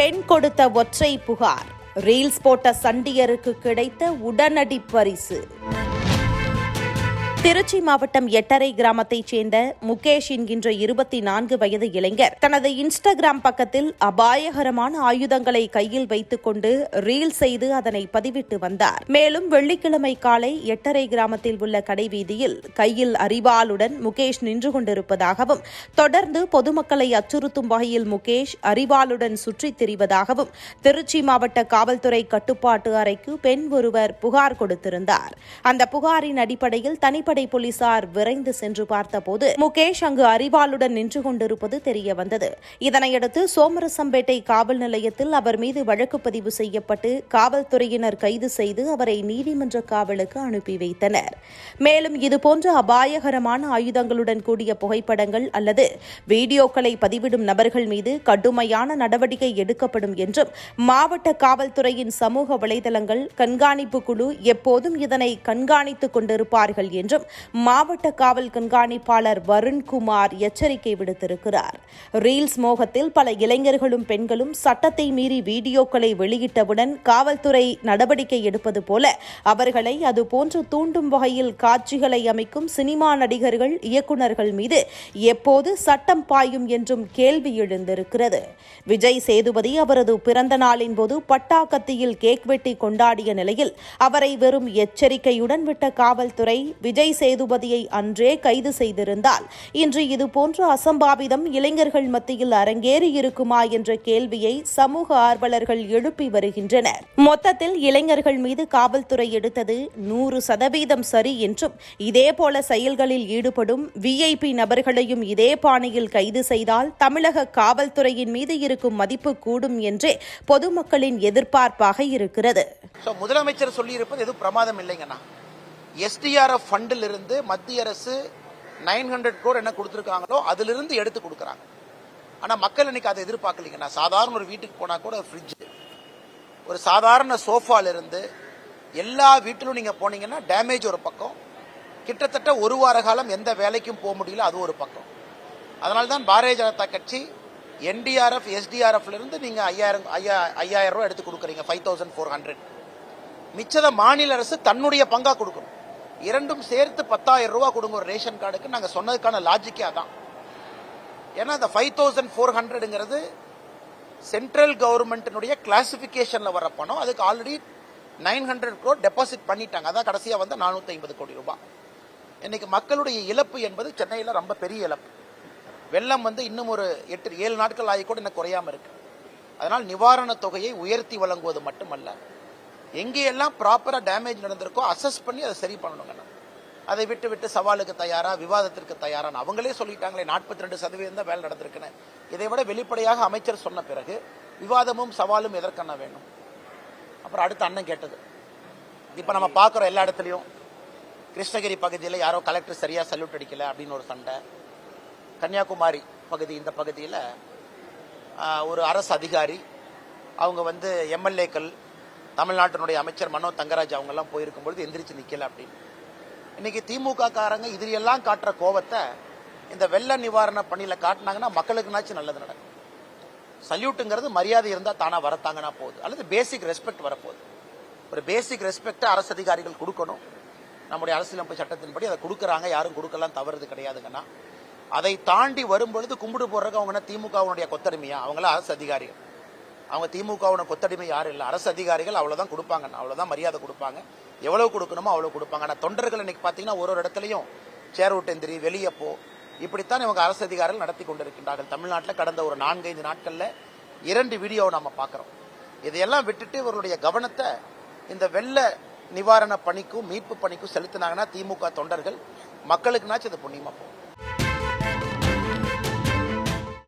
பெண் கொடுத்த ஒற்றை புகார். ரீல்ஸ் போட்ட சண்டியருக்கு கிடைத்த உடனடி பரிசு. திருச்சி மாவட்டம் எட்டரை கிராமத்தைச் சேர்ந்த முகேஷ் என்கின்ற இருபத்தி நான்கு வயது இளைஞர் தனது இன்ஸ்டாகிராம் பக்கத்தில் அபாயகரமான ஆயுதங்களை கையில் வைத்துக் கொண்டு ரீல் செய்து அதனை பதிவிட்டு வந்தார். மேலும் வெள்ளிக்கிழமை காலை எட்டரை கிராமத்தில் உள்ள கடைவீதியில் கையில் அரிவாளுடன் முகேஷ் நின்று கொண்டிருப்பதாகவும் தொடர்ந்து பொதுமக்களை அச்சுறுத்தும் வகையில் முகேஷ் அரிவாளுடன் சுற்றித் திரிவதாகவும் திருச்சி மாவட்ட காவல்துறை கட்டுப்பாட்டு அறைக்கு பெண் ஒருவர் புகார் கொடுத்திருந்தார். அந்த புகாரின் அடிப்படையில் கடற்படை போலீசார் விரைந்து சென்று பார்த்தபோது முகேஷ் அங்கு அறிவாளுடன் நின்று கொண்டிருப்பது தெரிய வந்தது இதனையடுத்து சோமரசம்பேட்டை காவல் நிலையத்தில் அவர் மீது வழக்கு பதிவு செய்யப்பட்டு காவல்துறையினர் கைது செய்து அவரை நீதிமன்ற காவலுக்கு அனுப்பி வைத்தனர். மேலும் இதுபோன்ற அபாயகரமான ஆயுதங்களுடன் கூடிய புகைப்படங்கள் அல்லது வீடியோக்களை பதிவிடும் நபர்கள் மீது கடுமையான நடவடிக்கை எடுக்கப்படும் என்றும் மாவட்ட காவல்துறையின் சமூக வலைதளங்கள் கண்காணிப்பு குழு எப்போதும் இதனை கண்காணித்துக் கொண்டிருப்பார்கள் என்றும் மாவட்ட காவல் கண்காணிப்பாளர் வருண்குமார் எச்சரிக்கை விடுத்திருக்கிறார். ரீல்ஸ் மோகத்தில் பல இளைஞர்களும் பெண்களும் சட்டத்தை மீறி வீடியோக்களை வெளியிட்டவுடன் காவல்துறை நடவடிக்கை எடுப்பது போல அவர்களை அதுபோன்று தூண்டும் வகையில் காட்சிகளை அமைக்கும் சினிமா நடிகர்கள் இயக்குநர்கள் மீது எப்போது சட்டம் பாயும் என்றும் கேள்வி எழுந்திருக்கிறது. விஜய் சேதுபதி அவரது பிறந்த நாளின் போது பட்டாக்கத்தியில் கேக் வெட்டி கொண்டாடிய நிலையில் அவரை வெறும் எச்சரிக்கையுடன் விட்ட காவல்துறை விஜய் விஜய் சேதுபதியை அன்றே கைது செய்திருந்தால். இன்று இதுபோன்ற அசம்பாவிதம் இளைஞர்கள் மத்தியில் அரங்கேறி இருக்குமா என்ற கேள்வியை சமூக ஆர்வலர்கள் எழுப்பி வருகின்றனர். மொத்தத்தில் இளைஞர்கள் மீது காவல்துறை எடுத்தது நூறு சதவீதம் சரி என்றும் இதேபோல செயல்களில் ஈடுபடும் விஐபி நபர்களையும் இதே பாணியில் கைது செய்தால் தமிழக காவல்துறையின் மீது இருக்கும் மதிப்பு கூடும் என்றே பொதுமக்களின் எதிர்பார்ப்பாக இருக்கிறது. முதலமைச்சர் சொல்லியிருப்பது எதுவும் பிரமாதம் இல்லைங்கண்ணா. எஸ்டிஆர்எஃப் ஃபண்டில் இருந்து மத்திய அரசு நைன் ஹண்ட்ரட் கோடி என்ன கொடுத்துருக்காங்களோ அதிலிருந்து எடுத்து கொடுக்குறாங்க. ஆனால் மக்கள் இன்னைக்கு அதை எதிர்பார்க்கலைங்கண்ணா சாதாரண ஒரு வீட்டுக்கு போனால் கூட ஃப்ரிட்ஜ் ஒரு சாதாரண சோஃபாலிருந்து எல்லா வீட்டிலும் நீங்கள் போனீங்கன்னா டேமேஜ் ஒரு பக்கம். கிட்டத்தட்ட ஒரு வார காலம் எந்த வேலைக்கும் போக முடியல அது ஒரு பக்கம். அதனால தான் பாரதிய ஜனதா கட்சி என்டிஆர்எஃப் எஸ்டிஆர்எஃப்லேருந்து நீங்கள் ஐயாயிரம் ஐயா ஐயாயிரம் ரூபா எடுத்து கொடுக்குறீங்க ஃபைவ் தௌசண்ட் ஃபோர் ஹண்ட்ரட் மிச்சத மாநில அரசு தன்னுடைய பங்காக கொடுக்கணும். இரண்டும் சேர்த்து பத்தாயிரம் ரூபா கொடுங்க ஒரு ரேஷன் கார்டுக்கு. நாங்கள் சொன்னதுக்கான லாஜிக்கே அதான். ஏன்னா அந்த ஃபைவ் தௌசண்ட் ஃபோர் ஹண்ட்ரடுங்கிறது சென்ட்ரல் கவர்மெண்ட்டினுடைய கிளாசிஃபிகேஷனில் வர பணம். அதுக்கு already nine hundred crore deposit பண்ணிட்டாங்க. அதான் கடைசியாக வந்து நானூற்றி ஐம்பது கோடி ரூபாய். இன்னைக்கு மக்களுடைய இழப்பு என்பது சென்னையில் ரொம்ப பெரிய இழப்பு. வெள்ளம் வந்து இன்னும் ஒரு எட்டு ஏழு நாட்கள் ஆகி கூட இன்னும் குறையாமல் இருக்கு. அதனால் நிவாரணத் தொகையை உயர்த்தி வழங்குவது மட்டுமல்ல. எங்கேயெல்லாம் ப்ராப்பராக டேமேஜ் நடந்திருக்கோ அசஸ் பண்ணி அதை சரி பண்ணணுங்க அதை விட்டு விட்டு சவாலுக்கு தயாரா விவாதத்திற்கு தயாரான அவங்களே சொல்லிட்டாங்களே நாற்பத்தி ரெண்டு சதவீதம் தான் வேலை நடந்திருக்குன்னு. இதை விட வெளிப்படையாக அமைச்சர் சொன்ன பிறகு விவாதமும் சவாலும் எதற்கென்ன வேணும்? அப்புறம் அடுத்து அண்ணன் கேட்டது. இப்போ நம்ம பார்க்குறோம் எல்லா இடத்துலையும். கிருஷ்ணகிரி பகுதியில் யாரோ கலெக்டர் சரியாக சல்யூட் அடிக்கல அப்படின்னு ஒரு சண்டை. கன்னியாகுமரி பகுதி இந்த பகுதியில் ஒரு அரசு அதிகாரி அவங்க வந்து எம்எல்ஏக்கள் தமிழ்நாட்டினுடைய அமைச்சர் மனோ தங்கராஜ் அவங்கெல்லாம் போயிருக்கும் பொழுது எந்திரிச்சு நிக்கல அப்படின்னு இன்னைக்கு திமுக காரங்க இதிலெல்லாம் காட்டுற கோவத்தை இந்த வெள்ள நிவாரண பணியில காட்டினாங்கன்னா மக்களுக்குனாச்சும் நல்லது நடக்கும். சல்யூட்டுங்கிறது மரியாதை இருந்தால் தானா வரத்தாங்கன்னா போகுது. அல்லது பேசிக் ரெஸ்பெக்ட் வரப்போகுது. ஒரு பேசிக் ரெஸ்பெக்டை அரசு அதிகாரிகள் கொடுக்கணும். நம்முடைய அரசியலமைப்பு சட்டத்தின்படி அதை கொடுக்குறாங்க யாரும் கொடுக்கலாம் தவறுது கிடையாதுங்கன்னா. அதை தாண்டி வரும்பொழுது கும்பிடு போடுறதுக்கு அவங்க என்ன திமுகவுடைய கொத்தடிமையா? அவங்களாம் அரசு அதிகாரிகள். அவங்க திமுகவோட கொத்தடிமை யாரும் இல்லை. அரசு அதிகாரிகள் அவ்வளோதான் கொடுப்பாங்க. அவ்வளோதான் மரியாதை கொடுப்பாங்க. எவ்வளோ கொடுக்கணுமோ அவ்வளோ கொடுப்பாங்க. ஆனால் தொண்டர்கள் இன்னைக்கு பார்த்தீங்கன்னா ஒரு ஒரு இடத்துலையும் சேர் விட்டெந்திரி வெளியே போ. இப்படித்தான் இவங்க அரசு அதிகாரிகள் நடத்தி கொண்டிருக்கின்றார்கள். தமிழ்நாட்டில் கடந்த ஒரு நான்கைந்து நாட்களில் இரண்டு வீடியோவை நம்ம பார்க்குறோம். இதையெல்லாம் விட்டுட்டு இவருடைய கவனத்தை இந்த வெள்ள நிவாரண பணிக்கும் மீட்பு பணிக்கும் செலுத்தினாங்கன்னா திமுக தொண்டர்கள் மக்களுக்குனாச்சும் அது புண்ணியமாக போகும்.